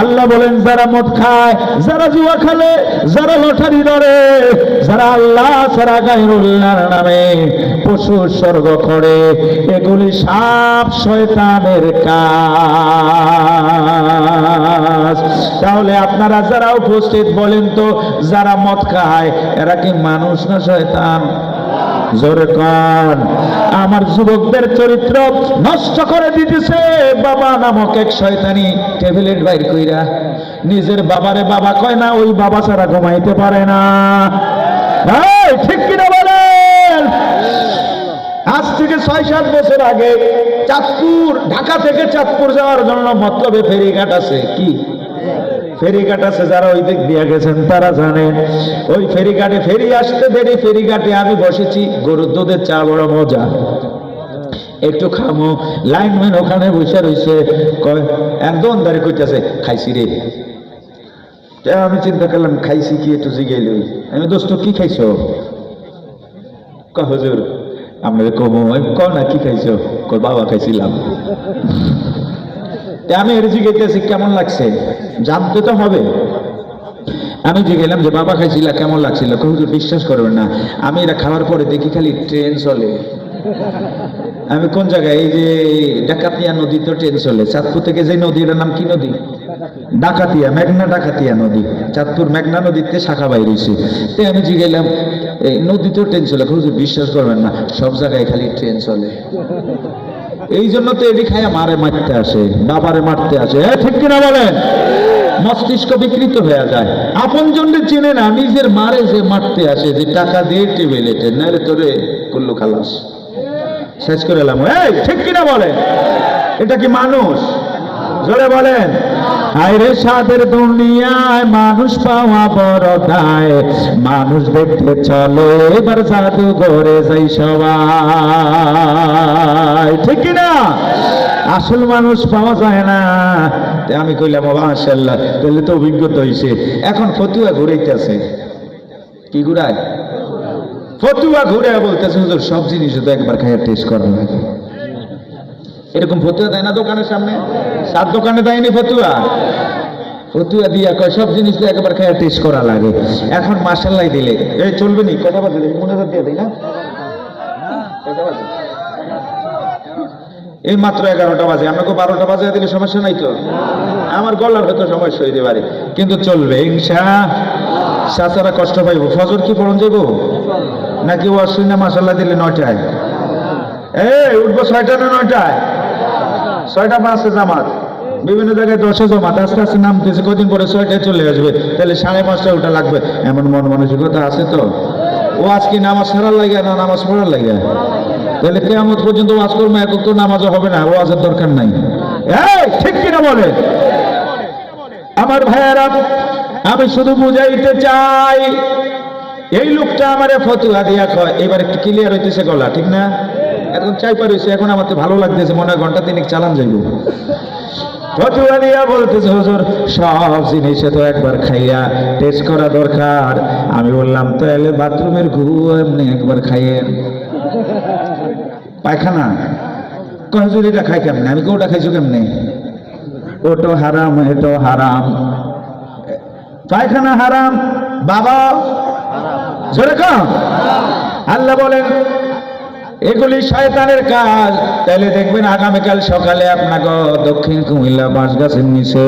আল্লাহ বলেন, যারা মদ খায়, যারা জুয়া খেলে, যারা লটারি ধরে, যারা আল্লাহ ছাড়া গায়রুল্লাহর নামে পশু স্বর্গ করে, এগুলি সাপ শয়তানের কাজ। তাহলে আপনারা যারা উপস্থিত বলেন তো, যারা মদ খায়, এরা কি মানুষ না শয়তান? জোরে আমার যুবকদের চরিত্র নষ্ট করে দিতেছে। বাবা নামক এক শয়তানি টেবিলেট বাইর কইরা নিজের বাবারে বাবা কয় না, ওই বাবা ছাড়া ঘুমাইতে পারে না। ঠিক কিনা বলেন? আজ থেকে ছয় সাত বছর আগে চাঁদপুর, ঢাকা থেকে চাঁদপুর যাওয়ার জন্য মতলবে ফেরিঘাট আছে। কি? ফেরিঘাট যারা ওই দিক দিয়ে গেছেন তারা জানেন। ওই ফেরিঘাটে ফেরি আসতে দেরি, ফেরিঘাটে আমি বসেছি, গরুর দুধের চা বড় মজা। একটু খামো লাইনম্যান ওখানে বসে রয়েছে একদম দাঁড়িয়ে কইতেছে খাইছি রে। আমি চিন্তা করলাম, খাইছি কি? একটু জিগাইল আমি দোস্ত, কি খাইছো? হুজুর, আমরা কমো ক না, কি খাইছো? বাবা খাইছিলাম। আমি এর জিজ্ঞেস কেমন লাগছে? জানতে তো হবে। আমি জিজ্ঞেলাম যে, বাবা খাইছিলা, কেমন লাগছিল? কেউ বিশ্বাস করবেন না। আমি এটা খাওয়ার পরে দেখি খালি ট্রেন চলে। আমি কোন জায়গায়? এই যে ডাকাতিয়া নদী তো ট্রেন চলে। চাঁদপুর থেকে যে নদী, এটার নাম কি নদী? ডাকাতিয়া, মেঘনা ডাকাতিয়া নদী। চাঁদপুর মেঘনা নদীতে শাখা বাইরেছে তাই আমি জিজ্ঞেলাম এই নদী তো ট্রেন চলে। হুজুর, বিশ্বাস করবেন না। সব জায়গায় খালি ট্রেন চলে। এই জন্য তো এটি খায়া মারে মারতে আসে, বাবারে মারতে আসে। হ্যাঁ ঠিক কিনা বলেন? মস্তিষ্ক বিকৃত হয়ে যায়। আপন জনদের চেনে না, নিজের মারে যে মারতে আসে, যে টাকা দিয়ে টেবিলে নারে তোরে করল খালাস। শেষ করে এলাম। এই, ঠিক কিনা বলেন? এটা কি মানুষ? জোরে বলেন। আইরে সাদের দুনিয়ায় মানুষ পাওয়া বড় দায়। মানুষ দেখতে চলে, এবার জাদু ঘরে যাই সবাই। ঠিক না আসল মানুষ পাওয়া যায় না। আমি কইলাম মাশাল্লাহ তাহলে তো অভিজ্ঞতা হইছে। এখন ফতুয়া ঘুরাইতেছে। কি ঘুরায়? ফতুয়া ঘুরে বলতেছে সব জিনিস তো একবার খাইয়া টেস্ট করা লাগে। এরকম ফতুয়া দেয় না দোকানের সামনে? সাত দোকানে দেয়নি ফতুয়া? ফতুয়া দিয়া কয়, সব জিনিস তো একবার খাইয়া টেস্ট করা লাগে। এখন মাসাল্লাই দিলে। এই চলবে নি? বাজে দেখি, মনে দিয়ে দিই না? এই মাত্র এগারোটা বাজে। আমাকে বারোটা বাজে দিলে সমস্যা নাই তো? আমার গলার হয়তো সমস্যা হইতে পারে। কিন্তু চলবে, ইনশা সাচারা কষ্ট পাইব। ফজর কি পড়ন যাইব? নাকি ও শুনে মাসাল্লাহ দিলে নয়টায়? এই, উঠবো ছয়টা না নয়টায়? ছয়টা পাঁচে জামাত। বিভিন্ন জায়গায় দশে জমাত, আস্তে আস্তে নামতেছে কদিন পরে ছয়টায় চলে আসবে। তাহলে সাড়ে পাঁচটা ওটা লাগবে। এমন মন মানসিকতা আছে তো? ও আজকে নামাজ সারার লাগে না, নামাজ পড়ার লাগে তাহলে কেমন পর্যন্ত ওয়াজ করব, একক তো নামাজও হবে না, ওয়াজের দরকার নাই। ঠিক কিনা বলে? আমার ভাইয়েরা, আমি শুধু বুঝাইতে চাই, এই লোকটা আমারে ফতুয়া দিয়া কয়। এবার একটু ক্লিয়ার হইতেছে গলা, ঠিক না? এখন চাই পারিস এখন আমার তো ভালো লাগতেছে, মনে হয় ঘণ্টা তিনেক চালান যাইব। দিয়া বলতেছে, হুজুর, সব জিনিসে তো একবার খাইয়া টেস্ট করা দরকার। আমি বললাম, তাহলে বাথরুমের ঘু এমনি একবার খাইয়েন। পায়খানা? হুজুর, এটা খাই কেমনে? আমি কোটা খাইছো কেমনে? ওটো হারাম এটো হারাম। পায়খানা হারাম, বাবা? জোরে আল্লাহ বলেন এগুলি শয়তানের কাজ। তাহলে দেখবেন আগামীকাল সকালে আপনাকে দক্ষিণ কুমিল্লা বাঁশ গাছের নিচে,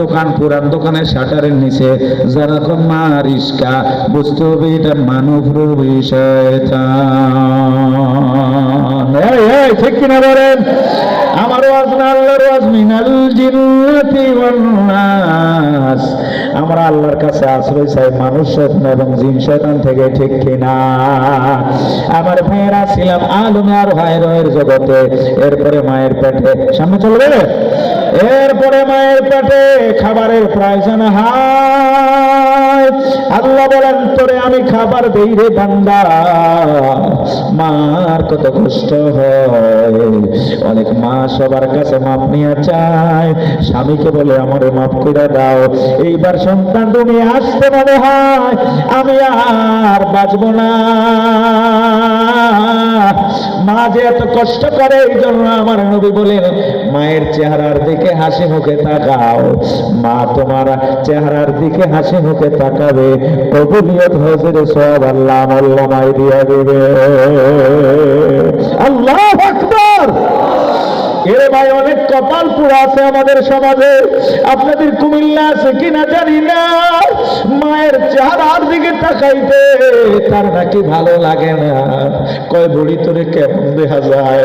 দোকান পুরান দোকানের শাটারের নিচে যারা মা রিস্কা বুঝতে হবে এটা মানব রবি শয়তান। এই, এই, ঠিক আমার আল্লাহর আমরা আল্লাহর কাছে আশ্রয় চাই মানুষ শয়তান এবং জিন শয়তান থেকে ঠিক কিনা? আমার ভাইয়েরা ছিলাম আলমে আর ভাইয়ের জগতে। এরপরে মায়ের পেটে সামনে চলবে? এরপরে মায়ের পেটে খাবারের প্রয়োজন হয়। আল্লাহ বলেন, তোরে আমি খাবার দেই রে বান্দা। মার কত কষ্ট হয়। অনেক মা সবার কাছে মাপ নিয়ে চায়। স্বামীকে বলে, আমারে মাফ করে দাও। এইবার সন্তান তুমি আসতে মনে হয়, আমি আর বাঁচবো না। মা যে এত কষ্ট করে, এই জন্য আমার নবী বলেন, মায়ের চেহারার দিকে হাসি মুখে তাকাও। মা, তোমার চেহারার দিকে হাসি মুখে তাকাবে কবুলিয়ত হজরে সব আল্লাহ আল্লাহ মাই দিয়া দিবে। আল্লাহ আকবার! এরে ভাই, অনেক কপাল পুরো আছে আমাদের সমাজে। আপনাদের কুমিল্লা আছে কিনা জানি না। মায়ের চেহারার দিকে তাকাইতে তার নাকি ভালো লাগে না। কয় বুড়ি তোরে কেমন দেখা যায়?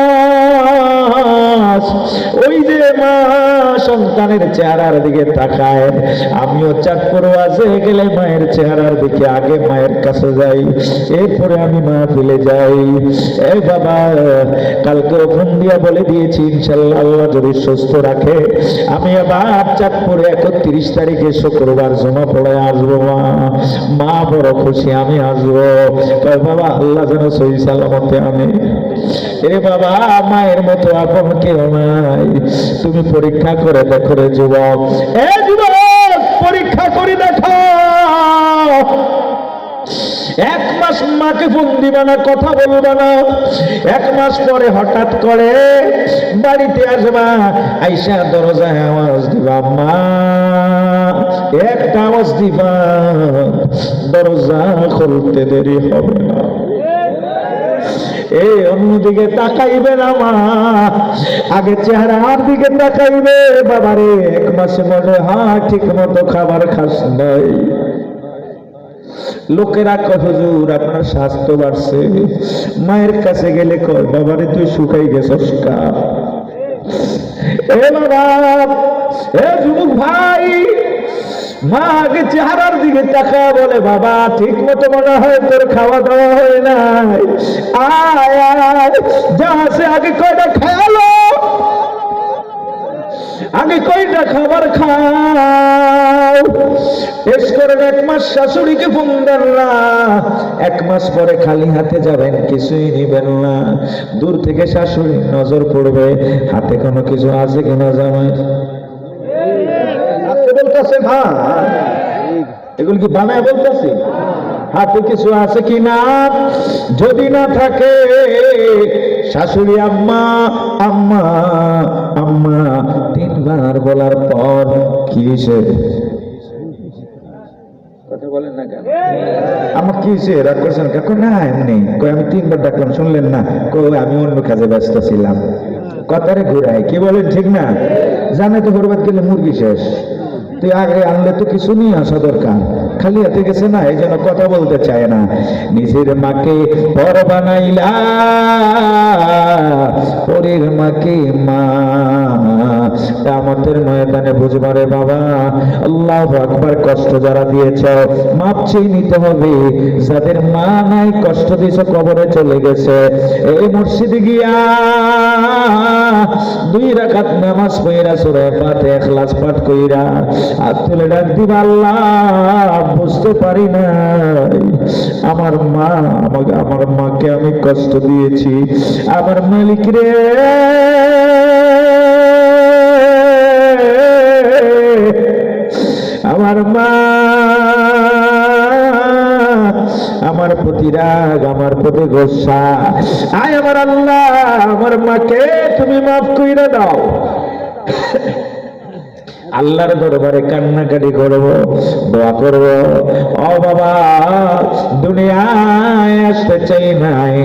ওই যে মা সন্তানের চেহারার দিকে তাকায়। আমিও গেলে মায়ের চেহারার দিকে আগে মায়ের কাছে যাই, এরপরে আমি মা ফেলে যাই। এই বাবা, কালকে ফোন দিয়া বলে দিয়েছি, ইনশাল্লাহ যদি সুস্থ রাখে। আমি আবার চাঁদপুরে একত্রিশ তারিখে শুক্রবার জমা পড়ে আসব মা। মা বড় খুশি, আমি আসব। বাবা, আল্লাহ যেন সই সালামতে আমি এ বাবা, মায়ের মতো আপন কেউ নাই তুমি পরীক্ষা করে দেখো রে যুবক। এ যুবক, পরীক্ষা করে দেখো। এক মাস মাকে ফোন দিবা না, কথা বলবা না। এক মাস পরে হঠাৎ করে বাড়িতে আসবা, আইসা দরজায় আওয়াজ দিবা, মা, একটা আওয়াজ দিবা। দরজা খুলতে দেরি হবে না। এই অন্যদিকে তাকাইবে না মা। আগে চেহারার দিকে তাকাইবে। বাবারে, এক মাসে মনে হয় ঠিক মতো খাবার খাস নাই। লোকেরা কয় আপনার স্বাস্থ্য বাড়ছে। মায়ের কাছে গেলে কয়, বাবারে, তুই শুকাই গেছস কা? এ বাবা, এ যুবক ভাই মা আগে চেহারার দিকে তাকা বলে, বাবা, ঠিক মতো মনে হয় তোর খাওয়া দাওয়া হয় নাই। আয় যা আছে আগে কয়টা খেয়ালো। আগে কয়টা খাবার খাও। বেশ করে এক মাস শাশুড়িকে ফোন দেন না। এক মাস পরে খালি হাতে যাবেন, কিছুই নিবেন না। দূর থেকে শাশুড়ি নজর পড়বে, হাতে কোনো কিছু আছে কিনা জামাই বলতেছে হ্যাঁ এগুলো কি বানায় বলতেছে? হাতে কিছু আছে কি না যদি না থাকে, শাশুড়ি আম্মা আম্মা আম্মা, তিনবার বলার পর কি হয়েছে? কথা না না আমি না। অন্য কাজে ব্যস্ত ছিলাম। কথারে ঘুরাই কি বলেন, ঠিক না? জানে তো বরবাদ গেলে মুরগি শেষ। তুই আগে আনলে তো কিছু নিয়ে আসা দরকার। খালি হাতে গেছে না, এই জন্য কথা বলতে চায় না। নিজের মাকে পর বানাইলা, পরের মাকে মা আমাদের ময়দানে বুঝবারে বাবা, আল্লাহ আকবার কষ্ট যারা দিয়েছ, মাপ চেয়ে নিতে হবে। যাদের মা নাই, কষ্ট দিয়েছ, কবরে চলে গেছে। এই মসজিদে গিয়া দুই রাকাত নামাজ পড়া সূরা ফাতিহা, ইখলাস পাঠ কইরা আর তুলে ডাক দিবা, আল্লাহ, বুঝতে পারি না আমার মা আমাকে আমার মাকে আমি কষ্ট দিয়েছি। আমার মালিক রে আমার মা আমার প্রতি রাগ, আমার প্রতি গোসা। আয় আমার আল্লাহ, আমার মাকে তুমি মাফ কইরা দাও। আল্লাহর দরবারে কান্নাকাটি করব, দোয়া করব। ও বাবা, দুনিয়ায় আসতে চাই নাই।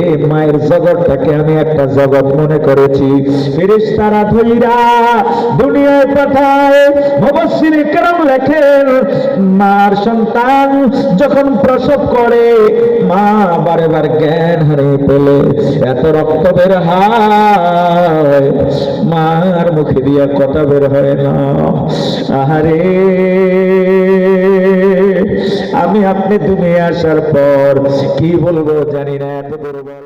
এই মায়ের জগৎটাকে আমি একটা জগৎ মনে করেছি। ফিরিস্তারা ধইরা দুনিয়ায় পাঠায় মুবাসসির কেরাম লেখেন, মার সন্তান যখন প্রসব করে, মা বারে বার জ্ঞান হারিয়ে পেলে এত রক্ত বের হয়, মার মুখে দিয়া কথা বের হয় না। আহারে আমি আপনি দুনিয়া আসার পর কি বলব জানি না এত দুর্বল।